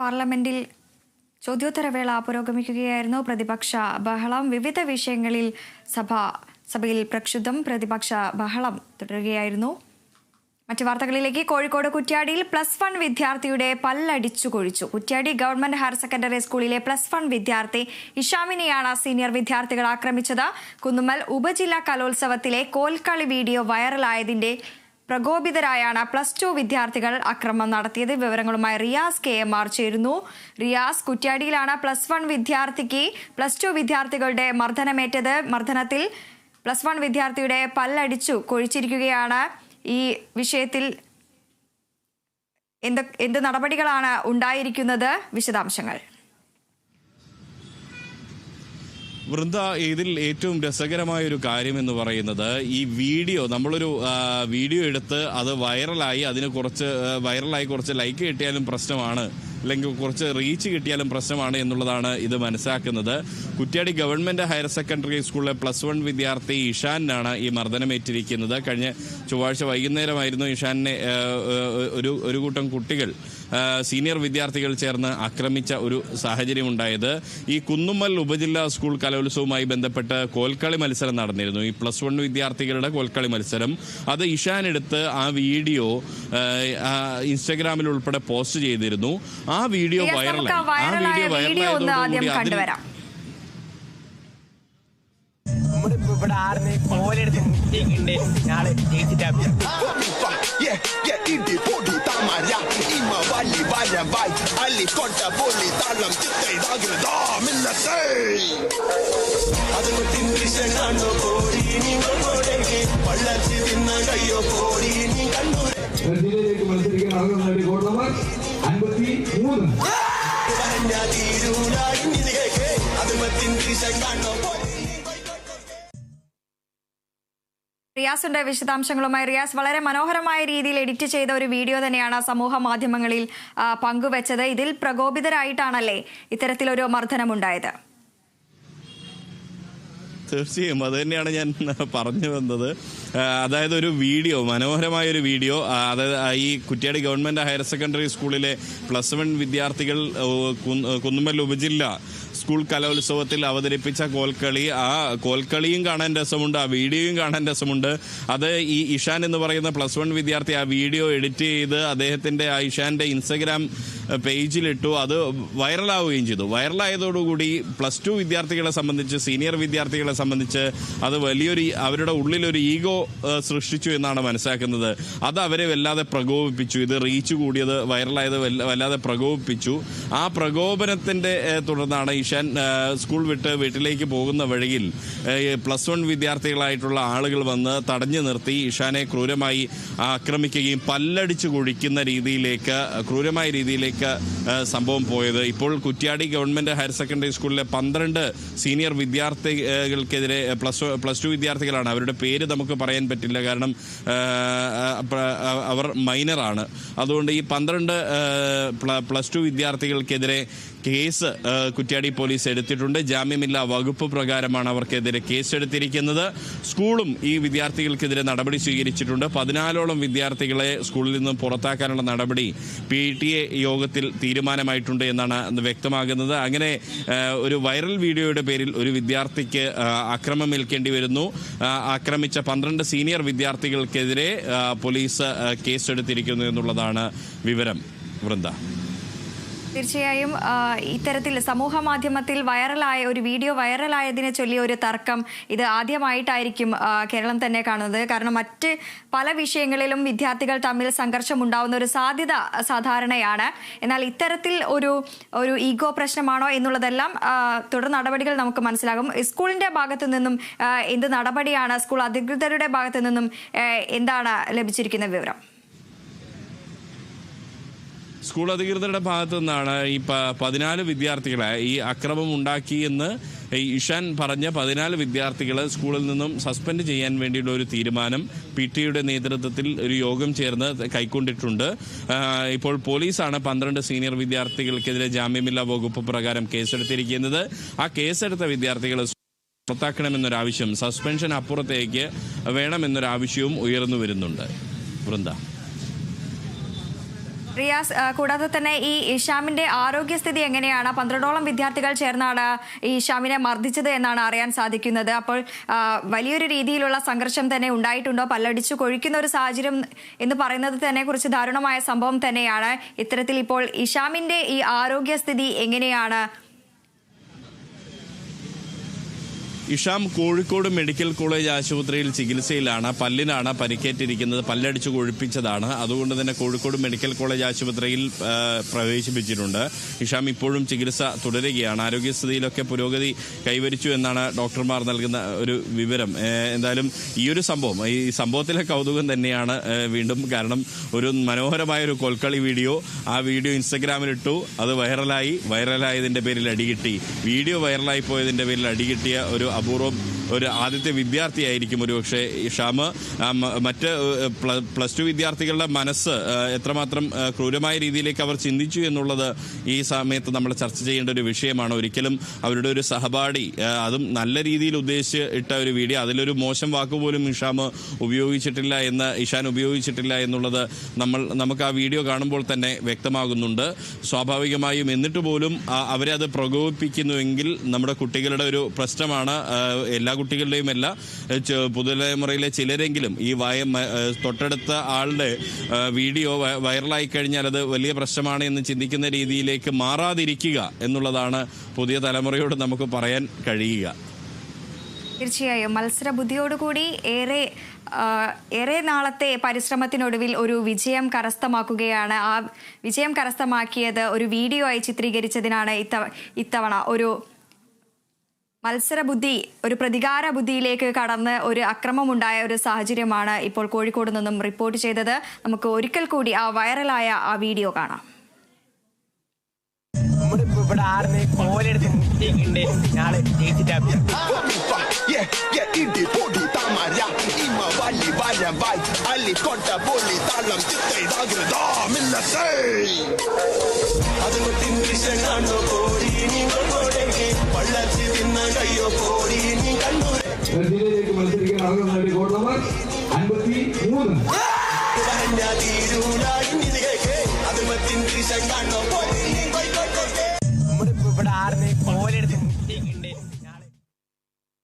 പാർലമെന്റിൽ ചോദ്യോത്തരവേള പുരോഗമിക്കുകയായിരുന്നു പ്രതിപക്ഷ ബഹളം. വിവിധ വിഷയങ്ങളിൽ സഭ സഭയിൽ പ്രക്ഷുബ്ധം പ്രതിപക്ഷ ബഹളം തുടരുകയായിരുന്നു. മറ്റു വാർത്തകളിലേക്ക് കോഴിക്കോട് കുറ്റ്യാടിയിൽ പ്ലസ് വൺ വിദ്യാർത്ഥിയുടെ പല്ലടിച്ചു കൊഴിച്ചു. കുറ്റ്യാടി ഗവൺമെന്റ് ഹയർ സെക്കൻഡറി സ്കൂളിലെ പ്ലസ് വൺ വിദ്യാർത്ഥി ഇഷാമിനെയാണ് സീനിയർ വിദ്യാർത്ഥികൾ ആക്രമിച്ചത്. കുന്നുമ്മൽ ഉപജില്ലാ കലോത്സവത്തിലെ കോൽക്കളി വീഡിയോ വൈറലായതിന്റെ പ്രകോപിതരായാണ് പ്ലസ് ടു വിദ്യാർത്ഥികൾ അക്രമം നടത്തിയത്. വിവരങ്ങളുമായി റിയാസ് കെ എം ആർ ചേരുന്നു. റിയാസ് കുറ്റ്യാടിയിലാണ് പ്ലസ് വൺ വിദ്യാർത്ഥിക്ക് പ്ലസ് ടു വിദ്യാർത്ഥികളുടെ മർദ്ദനമേറ്റത്. മർദ്ദനത്തിൽ പ്ലസ് വൺ വിദ്യാർത്ഥിയുടെ പല്ലടിച്ചു കൊഴിച്ചിരിക്കുകയാണ്. ഈ വിഷയത്തിൽ എന്ത് എന്ത് നടപടികളാണ് ഉണ്ടായിരിക്കുന്നത്? വിശദാംശങ്ങൾ. വൃന്ദ ഇതിൽ ഏറ്റവും രസകരമായ ഒരു കാര്യം എന്ന് പറയുന്നത് ഈ വീഡിയോ നമ്മളൊരു വീഡിയോ എടുത്ത് അത് വൈറലായി അതിന് കുറച്ച് വൈറലായി കുറച്ച് ലൈക്ക് കിട്ടിയാലും പ്രശ്നമാണ്. അല്ലെങ്കിൽ കുറച്ച് റീച്ച് കിട്ടിയാലും പ്രശ്നമാണ് എന്നുള്ളതാണ് ഇത് മനസ്സിലാക്കുന്നത്. കുറ്റ്യാടി ഗവൺമെന്റ് ഹയർ സെക്കൻഡറി സ്കൂളിലെ പ്ലസ് വൺ വിദ്യാർത്ഥി ഇഷാനാണ് ഈ മർദ്ദനമേറ്റിരിക്കുന്നത്. കഴിഞ്ഞ ചൊവ്വാഴ്ച വൈകുന്നേരമായിരുന്നു ഇഷാനെ ഒരു ഒരു കൂട്ടം കുട്ടികൾ സീനിയർ വിദ്യാർത്ഥികൾ ചേർന്ന് ആക്രമിച്ച ഒരു സാഹചര്യം ഉണ്ടായത് ഈ കുന്നുമ്മൽ ഉപജില്ലാ സ്കൂൾ കലോത്സവവുമായി ബന്ധപ്പെട്ട് കോൽക്കളി മത്സരം നടന്നിരുന്നു. ഈ പ്ലസ് വൺ വിദ്യാർത്ഥികളുടെ കോൽക്കളി മത്സരം. അത് ഇഷാൻ എടുത്ത് ആ വീഡിയോ ഇൻസ്റ്റഗ്രാമിൽ ഉൾപ്പെടെ പോസ്റ്റ് ചെയ്തിരുന്നു. ആ വീഡിയോ വൈറലായി ആ വീഡിയോ വൈറലായതോടുകൂടി ഇവിടെ ആടുന്ന് കോലെടുത്ത് മുട്ടിക്കുണ്ട് ഞാൾ ജയിച്ചിട്ടാ റിയാസിന്റെ വിശദാംശങ്ങളുമായി. റിയാസ് വളരെ മനോഹരമായ രീതിയിൽ എഡിറ്റ് ചെയ്ത ഒരു വീഡിയോ തന്നെയാണ് സമൂഹ മാധ്യമങ്ങളിൽ പങ്കുവച്ചത്. ഇതിൽ പ്രകോപിതരായിട്ടാണല്ലേ ഇത്തരത്തിലൊരു മർദ്ദനമുണ്ടായത്? തീർച്ചയായും. അത് തന്നെയാണ് ഞാൻ പറഞ്ഞു വന്നത്. അതായത് ഒരു വീഡിയോ മനോഹരമായ ഒരു വീഡിയോ അതായത് ഈ കുറ്റ്യാടി ഗവൺമെന്റ് ഹയർ സെക്കൻഡറി സ്കൂളിലെ പ്ലസ് വൺ വിദ്യാർത്ഥികൾ കുന്നുമല്ല ഉപജില്ല സ്കൂൾ കലോത്സവത്തിൽ അവതരിപ്പിച്ച കോൽക്കളി. ആ കോൽക്കളിയും കാണാൻ രസമുണ്ട് ആ വീഡിയോയും കാണാൻ രസമുണ്ട്. അത് ഈ ഇഷാൻ എന്ന് പറയുന്ന പ്ലസ് വൺ വിദ്യാർത്ഥി ആ വീഡിയോ എഡിറ്റ് ചെയ്ത് അദ്ദേഹത്തിന്റെ ആ ഇഷാന്റെ ഇൻസ്റ്റഗ്രാം പേജിലിട്ടു. അത് വൈറലാവുകയും ചെയ്തു. വൈറലായതോടുകൂടി പ്ലസ് ടു വിദ്യാർത്ഥികളെ സംബന്ധിച്ച് സീനിയർ വിദ്യാർത്ഥികളെ സംബന്ധിച്ച് അത് വലിയൊരു അവരുടെ ഉള്ളിലൊരു ഈഗോ സൃഷ്ടിച്ചു എന്നാണ് മനസ്സിലാക്കുന്നത്. അത് അവരെ വല്ലാതെ പ്രകോപിപ്പിച്ചു. ഇത് റീച്ച് കൂടിയത് വൈറലായത് വല്ല- വല്ലാതെ പ്രകോപിപ്പിച്ചു. ആ പ്രകോപനത്തിന്റെ തുടർന്നാണ് ഇഷാൻ ഏഹ്, സ്കൂൾ വിട്ട് വീട്ടിലേക്ക് പോകുന്ന വഴിയിൽ പ്ലസ് വൺ വിദ്യാർത്ഥികളായിട്ടുള്ള ആളുകൾ വന്ന് തടഞ്ഞു നിർത്തി ഇഷാനെ ക്രൂരമായി ആക്രമിക്കുകയും പല്ലടിച്ചു കുഴിക്കുന്ന രീതിയിലേക്ക് ക്രൂരമായ രീതിയിലേക്ക് സംഭവം പോയത്. ഇപ്പോൾ കുറ്റ്യാടി ഗവൺമെന്റ് ഹയർ സെക്കൻഡറി സ്കൂളിലെ പന്ത്രണ്ട് സീനിയർ വിദ്യാർത്ഥികൾക്കെതിരെ പ്ലസ് പ്ലസ് ടു വിദ്യാർത്ഥികളാണ്. അവരുടെ പേര് നമുക്ക് പറയാൻ പറ്റില്ല. കാരണം അവർ മൈനറാണ്. അതുകൊണ്ട് ഈ പന്ത്രണ്ട് പ്ലസ് ടു വിദ്യാർത്ഥികൾക്കെതിരെ കേസ് കുറ്റ്യാടി പോലീസ് എടുത്തിട്ടുണ്ട്. ജാമ്യമില്ലാ വകുപ്പ് പ്രകാരമാണ് അവർക്കെതിരെ കേസെടുത്തിരിക്കുന്നത്. സ്കൂളും ഈ വിദ്യാർത്ഥികൾക്കെതിരെ നടപടി സ്വീകരിച്ചിട്ടുണ്ട്. പതിനാലോളം വിദ്യാർത്ഥികളെ സ്കൂളിൽ നിന്നും പുറത്താക്കാനുള്ള നടപടി പി ടി എ യോഗത്തിൽ തീരുമാനമായിട്ടുണ്ട് എന്നാണ് വ്യക്തമാകുന്നത്. അങ്ങനെ ഒരു വൈറൽ വീഡിയോയുടെ പേരിൽ ഒരു വിദ്യാർത്ഥിക്ക് അക്രമമേൽക്കേണ്ടി വരുന്നു. ആക്രമിച്ച പന്ത്രണ്ട് സീനിയർ വിദ്യാർത്ഥികൾക്കെതിരെ പോലീസ് കേസെടുത്തിരിക്കുന്നു എന്നുള്ളതാണ് വിവരം. വൃന്ദ. തീർച്ചയായും ഇത്തരത്തിൽ സമൂഹ മാധ്യമത്തിൽ വൈറലായ ഒരു വീഡിയോ വൈറലായതിനെ ചൊല്ലിയ ഒരു തർക്കം ഇത് ആദ്യമായിട്ടായിരിക്കും കേരളം തന്നെ കാണുന്നത്. കാരണം മറ്റ് പല വിഷയങ്ങളിലും വിദ്യാർത്ഥികൾ തമ്മിൽ സംഘർഷം ഉണ്ടാവുന്ന ഒരു സാധ്യത സാധാരണയാണ്. എന്നാൽ ഇത്തരത്തിൽ ഒരു ഒരു ഈഗോ പ്രശ്നമാണോ എന്നുള്ളതെല്ലാം തുടർ നടപടികൾ നമുക്ക് മനസ്സിലാകും. സ്കൂളിന്റെ ഭാഗത്തു നിന്നും എന്ത് നടപടിയാണ് സ്കൂൾ അധികൃതരുടെ ഭാഗത്തു നിന്നും എന്താണ് ലഭിച്ചിരിക്കുന്ന വിവരം? സ്കൂൾ അധികൃതരുടെ ഭാഗത്തു നിന്നാണ് ഈ പതിനാല് വിദ്യാർത്ഥികളെ ഈ അക്രമം ഉണ്ടാക്കിയെന്ന് ഇഷാൻ പറഞ്ഞ പതിനാല് വിദ്യാർത്ഥികളെ സ്കൂളിൽ നിന്നും സസ്പെൻഡ് ചെയ്യാൻ വേണ്ടിയുള്ള ഒരു തീരുമാനം പി ടിയുടെ നേതൃത്വത്തിൽ ഒരു യോഗം ചേർന്ന് കൈക്കൊണ്ടിട്ടുണ്ട്. ഇപ്പോൾ പോലീസാണ് പന്ത്രണ്ട് സീനിയർ വിദ്യാർത്ഥികൾക്കെതിരെ ജാമ്യമില്ലാ വകുപ്പ് പ്രകാരം കേസെടുത്തിരിക്കുന്നത്. ആ കേസെടുത്ത വിദ്യാർത്ഥികളെ പുറത്താക്കണമെന്നൊരാവശ്യം സസ്പെൻഷൻ അപ്പുറത്തേക്ക് വേണമെന്നൊരാവശ്യവും ഉയർന്നു വരുന്നുണ്ട്. വൃന്ദ. റിയാസ് കൂടാതെ തന്നെ ഈ ഇഷാമിന്റെ ആരോഗ്യസ്ഥിതി എങ്ങനെയാണ്? പന്ത്രണ്ടോളം വിദ്യാർത്ഥികൾ ചേർന്നാണ് ഈ ഇഷാമിനെ മർദ്ദിച്ചത് എന്നാണ് അറിയാൻ സാധിക്കുന്നത്. അപ്പോൾ വലിയൊരു രീതിയിലുള്ള സംഘർഷം തന്നെ ഉണ്ടായിട്ടുണ്ടോ? പല്ലടിച്ചു കൊഴിക്കുന്ന ഒരു സാഹചര്യം എന്ന് പറയുന്നത് തന്നെ കുറിച്ച് ദാരുണമായ സംഭവം തന്നെയാണ്. ഇത്തരത്തിൽ ഇപ്പോൾ ഇഷാമിന്റെ ഈ ആരോഗ്യസ്ഥിതി എങ്ങനെയാണ് ഇഷാം കോഴിക്കോട് മെഡിക്കൽ കോളേജ് ആശുപത്രിയിൽ ചികിത്സയിലാണ് പല്ലിനാണ് പരിക്കേറ്റിരിക്കുന്നത് പല്ലടിച്ച് കൊഴുപ്പിച്ചതാണ്. അതുകൊണ്ട് തന്നെ കോഴിക്കോട് മെഡിക്കൽ കോളേജ് ആശുപത്രിയിൽ പ്രവേശിപ്പിച്ചിട്ടുണ്ട്. ഇഷാം ഇപ്പോഴും ചികിത്സ തുടരുകയാണ്. ആരോഗ്യസ്ഥിതിയിലൊക്കെ പുരോഗതി കൈവരിച്ചു എന്നാണ് ഡോക്ടർമാർ നൽകുന്ന ഒരു വിവരം. എന്തായാലും ഈ ഒരു സംഭവം ഈ സംഭവത്തിലെ കൗതുകം തന്നെയാണ് വീണ്ടും കാരണം ഒരു മനോഹരമായ ഒരു കൊൽക്കളി വീഡിയോ. ആ വീഡിയോ ഇൻസ്റ്റഗ്രാമിലിട്ടു. അത് വൈറലായി. വൈറലായതിന്റെ പേരിൽ അടികിട്ടി. വീഡിയോ വൈറലായി പോയതിന്റെ പേരിൽ അടികിട്ടിയ ഒരു عبورم ഒരു ആദ്യത്തെ വിദ്യാർത്ഥിയായിരിക്കും ഒരുപക്ഷെ ഷാമ്. മറ്റ് പ്ലസ് ടു വിദ്യാർത്ഥികളുടെ മനസ്സ് എത്രമാത്രം ക്രൂരമായ രീതിയിലേക്ക് അവർ ചിന്തിച്ചു എന്നുള്ളത് ഈ സമയത്ത് നമ്മൾ ചർച്ച ചെയ്യേണ്ട ഒരു വിഷയമാണ്. ഒരിക്കലും അവരുടെ ഒരു സഹപാഠി അതും നല്ല രീതിയിൽ ഉദ്ദേശിച്ച് ഇട്ട ഒരു വീഡിയോ അതിലൊരു മോശം വാക്ക് പോലും ഇഷാം ഉപയോഗിച്ചിട്ടില്ല എന്ന് ഇഷാൻ ഉപയോഗിച്ചിട്ടില്ല എന്നുള്ളത് നമ്മൾ നമുക്ക് ആ വീഡിയോ കാണുമ്പോൾ തന്നെ വ്യക്തമാകുന്നുണ്ട്. സ്വാഭാവികമായും എന്നിട്ട് പോലും അവരെ അത് പ്രകോപിപ്പിക്കുന്നുവെങ്കിൽ നമ്മുടെ കുട്ടികളുടെ ഒരു പ്രശ്നമാണ് എല്ലാ കുട്ടികളുടെയും അല്ല ഏ, പുതുതലമുറയിലെ ചിലരെങ്കിലും ഈ വയ തൊട്ടടുത്ത ആളുടെ വീഡിയോ വൈറലായി കഴിഞ്ഞാൽ അത് വലിയ പ്രശ്നമാണ് എന്ന് ചിന്തിക്കുന്ന രീതിയിലേക്ക് മാറാതിരിക്കുക എന്നുള്ളതാണ് പുതിയ തലമുറയോട് നമുക്ക് പറയാൻ കഴിയുക. തീർച്ചയായും. മത്സര ബുദ്ധിയോടുകൂടി ഏറെ ഏറെ നാളത്തെ പരിശ്രമത്തിനൊടുവിൽ ഒരു വിജയം കരസ്ഥമാക്കുകയാണ്. ആ വിജയം കരസ്ഥമാക്കിയത് ഒരു വീഡിയോ ആയി ചിത്രീകരിച്ചതിനാണ് ഇത്ത- ഇത്തവണ. ഒരു മത്സര ബുദ്ധി ഒരു പ്രതികാര ബുദ്ധിയിലേക്ക് കടന്ന് ഒരു അക്രമമുണ്ടായ ഒരു സാഹചര്യമാണ് ഇപ്പോൾ കോഴിക്കോട് നിന്നും റിപ്പോർട്ട് ചെയ്തത്. നമുക്ക് ഒരിക്കൽ കൂടി ആ വൈറലായ ആ വീഡിയോ കാണാം. ഇവിടെ കോലെടുത്ത് മുട്ടിയിട്ടുണ്ട് ജയിച്ചിട്ടാ അതിന് തിന്നിശം ജില്ലയിലേക്ക് മത്സരിക്കാൻ അർഹത നേടി കോഡ് നമ്പർ അൻപത്തി മൂന്ന് നമ്മളിപ്പോ ഇവിടെ ആടുന്ന് കോലെടുത്ത്